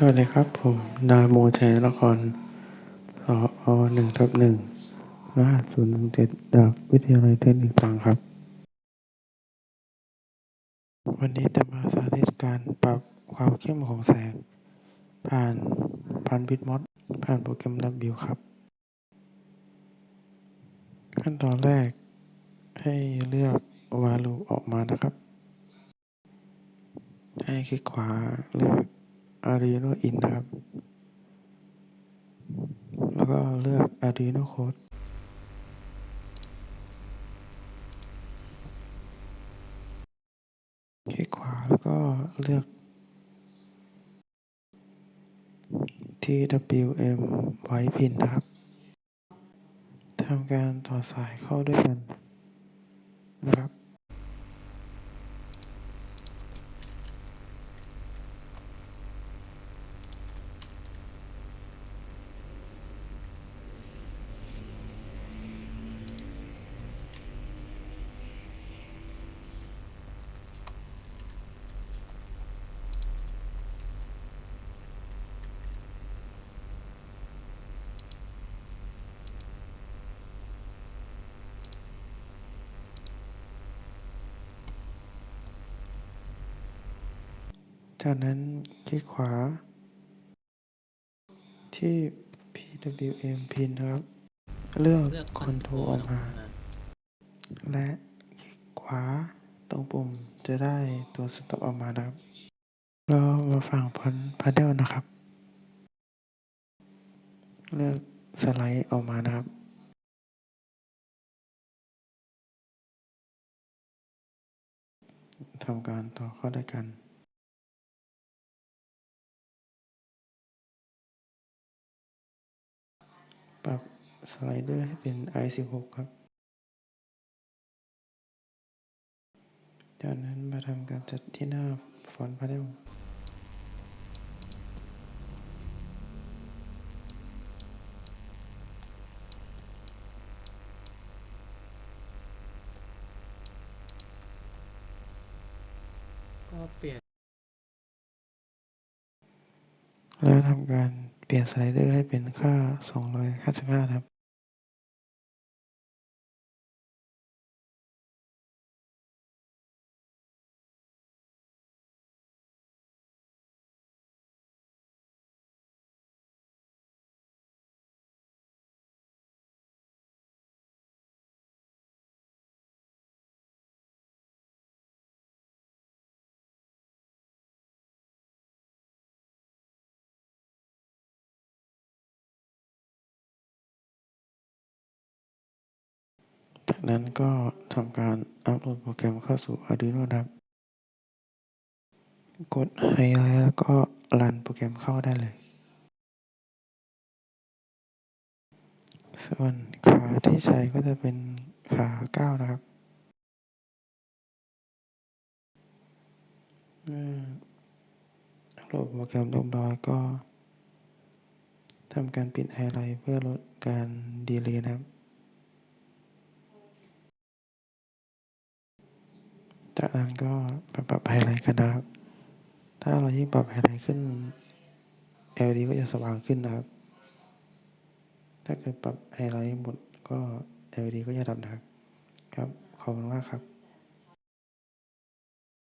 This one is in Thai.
สวัสดีครับ ผมนายโมชัยนครสอหนึ่งทับหนึ่งรหัสศูนย์หนึ่งเจ็ดจากวิทยาลัยเทคนิคตรังครับ วันนี้จะมาสาธิตการปรับความเข้มของแสง ผ่านพันบิตมอดผ่านโปรแกรมดับบิวครับ ขั้นตอนแรกให้เลือกวาลูออกมานะครับ ให้คลิกขวาเลือก Arduino In นะครับ แล้วก็เลือก Arduino Code คลิกขวาแล้วก็เลือก TWM White Pin นะครับ ทำการต่อสายเข้าด้วยกันนะครับ จากนั้นคลิกขวา ที่ PWM Pin นะครับ เลือก Control ออกมา และคลิกขวาตรงปุ่มจะได้ตัว Stop ออกมานะครับ เรามาฝั่งพันพาเดลนะครับ เลือกสไลด์ออกมานะครับทำการต่อเข้าด้วยกัน ปรับสไลเดอร์ให้เป็น i16 ครับ จากนั้นมาทำการจัดที่หน้าฟอนต์พาเนลก็เปลี่ยน แล้วทำการ เปลี่ยนสไลเดอร์ให้เป็นค่า 255 ครับ จากนั้นก็ทำการอัปโหลดโปรแกรมเข้าสู่ Arduino ครับ กดไฮไลท์แล้วก็รันโปรแกรมเข้าได้เลย ส่วนขาที่ใช้ก็จะเป็นขา9นะครับอัปโหลดโปรแกรมเรียบร้อยก็ทำการปิดไฮไลท์เพื่อลดการดีเลย์นะครับ จากนั้นก็ปปรับไฮไลท์กันนะครับ ถ้าเรายิ่งปรับไฮไลท์ขึ้น LED ก็จะสว่างขึ้นนะครับ ถ้าเกิดปรับไฮไลท์หมดก็ LED ก็จะดับนะครับ ครับ ขอบคุณมากครับ